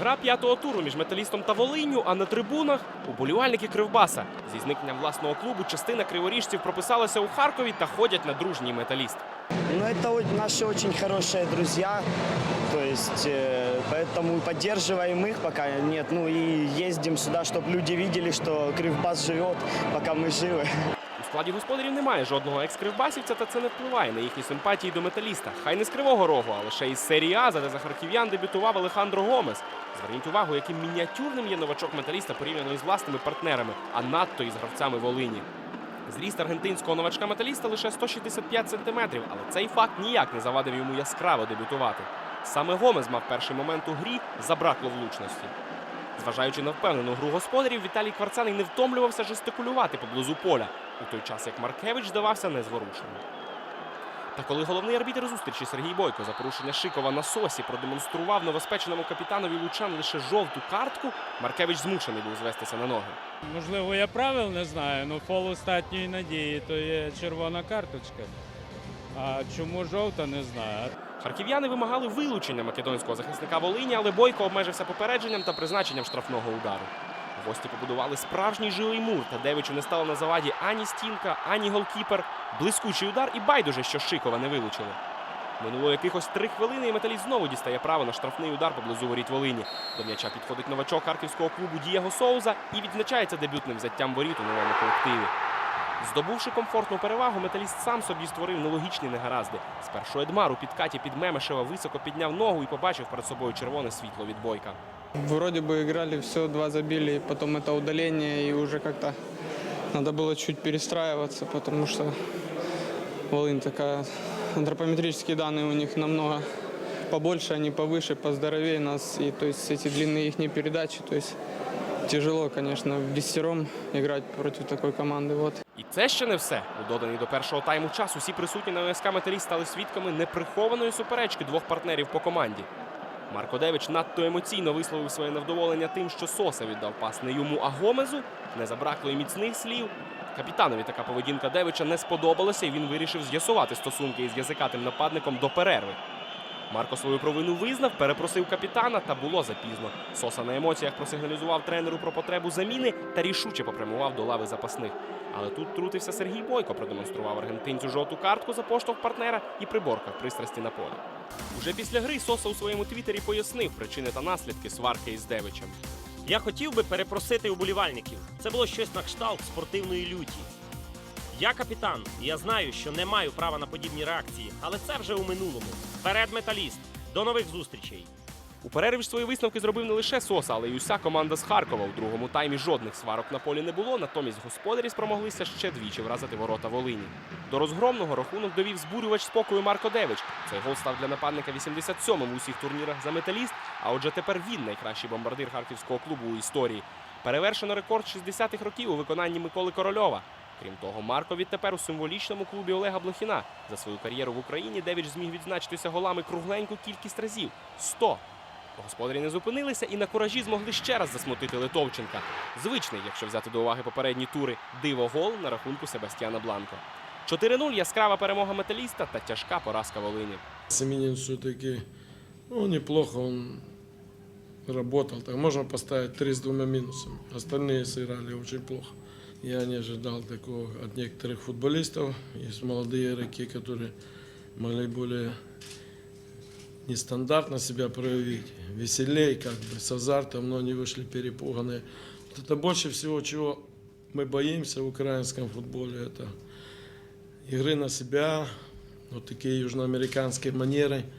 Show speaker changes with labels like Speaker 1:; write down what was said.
Speaker 1: Гра п'ятого туру між металістом та Волинню, а на трибунах уболівальники Кривбаса. Зі зникненням власного клубу частина криворіжців прописалася у Харкові та ходять на дружній металіст.
Speaker 2: Ну, это о- наши очень хорошие друзья, то есть э, поэтому поддерживаем их, пока нет. Ну и ездим сюда, чтобы люди видели, что Кривбас живет, пока мы живы.
Speaker 1: Складі господарів немає жодного екс-кривбасівця, та це не впливає на їхні симпатії до металіста. Хай не з Кривого Рогу, а лише із серії А, де за харків'ян дебютував Алехандро Гомес. Зверніть увагу, яким мініатюрним є новачок металіста порівняно із власними партнерами, а надто із гравцями Волині. Зріст аргентинського новачка металіста лише 165 сантиметрів, але цей факт ніяк не завадив йому яскраво дебютувати. Саме Гомес мав перший момент у грі, забракло влучності. Зважаючи на впевнену гру господарів, Віталій Кварцаний не втомлювався жестикулювати поблизу поля, у той час як Маркевич здавався незворушним. Та коли головний арбітр зустрічі Сергій Бойко за порушення Шикова на сосі продемонстрував новоспеченому капітанові Лучан лише жовту картку, Маркевич змушений був звестися на ноги.
Speaker 3: Можливо, я правил не знаю, але фол остатньої надії то є червона карточка. А чому жовта, не знаю.
Speaker 1: Харків'яни вимагали вилучення македонського захисника Волині, але Бойко обмежився попередженням та призначенням штрафного удару. Гості побудували справжній живий мур, та Девичу не стало на заваді ані стінка, ані голкіпер. Блискучий удар і байдуже, що Шикова не вилучили. Минуло якихось три хвилини, і металіст знову дістає право на штрафний удар поблизу воріт Волині. До м'яча підходить новачок харківського клубу Дієго Соуза і відзначається дебютним взяттям воріт у новому колективі. Здобувши комфортну перевагу, металіст сам собі створив нелогічні негаразди. Спершу Едмар у підкаті під Мемешева високо підняв ногу і побачив перед собою червоне світло від бойка.
Speaker 4: Вроде бы играли, все, два забили, и потом это удаление, и уже как-то надо было чуть перестраиваться, потому что Волынь такая, антропометрические данные у них намного побольше, они повыше, поздоровее нас, и то есть эти длинные их передачи, то есть тяжело, конечно, в десятером играть против такой команды, вот.
Speaker 1: І це ще не все. У доданий до першого тайму час усі присутні на ОСК Металіст стали свідками неприхованої суперечки двох партнерів по команді. Марко Девич надто емоційно висловив своє невдоволення тим, що Соса віддав пас не йому, а Гомезу. Не забракло й міцних слів. Капітанові така поведінка Девича не сподобалася, і він вирішив з'ясувати стосунки із язикатим нападником до перерви. Марко свою провину визнав, перепросив капітана, та було запізно. Соса на емоціях просигналізував тренеру про потребу заміни та рішуче попрямував до лави запасних. Але тут трутився Сергій Бойко, продемонстрував аргентинцю жовту картку за поштовх партнера і приборкав пристрасті на полі. Уже після гри Соса у своєму твіттері пояснив причини та наслідки сварки із Девичем.
Speaker 5: Я хотів би перепросити уболівальників. Це було щось на кшталт спортивної люті. Я капітан, я знаю, що не маю права на подібні реакції, але це вже у минулому. Вперед, металіст! До нових зустрічей!
Speaker 1: У перерві ж свої висновки зробив не лише Соса, але й уся команда з Харкова. У другому таймі жодних сварок на полі не було, натомість господарі спромоглися ще двічі вразити ворота Волині. До розгромного рахунок довів збурювач спокою Марко Девич. Цей гол став для нападника 87-м у усіх турнірах за металіст. А отже, тепер він найкращий бомбардир харківського клубу у історії. Перевершено рекорд 60-х років у виконанні Миколи Корольова. Крім того, Марко відтепер у символічному клубі Олега Блохіна. За свою кар'єру в Україні Девіч зміг відзначитися голами кругленьку кількість разів 100. Господарі не зупинилися і на куражі змогли ще раз засмутити Литовченка. Звичний, якщо взяти до уваги попередні тури, диво гол на рахунку Себастьяна Бланко. 4-0 яскрава перемога металіста та тяжка поразка Волині.
Speaker 6: Семенин все-таки ну, неплохо он работал. Так можно поставить три с двумя минусами. Остальные сыграли очень плохо. Я не ожидал такого от некоторых футболистов. Есть молодые игроки, которые могли более нестандартно себя проявить, веселей, как бы, с азартом, но они вышли перепуганные. Вот это больше всего, чего мы боимся в украинском футболе, это игры на себя, вот такие южноамериканские манеры –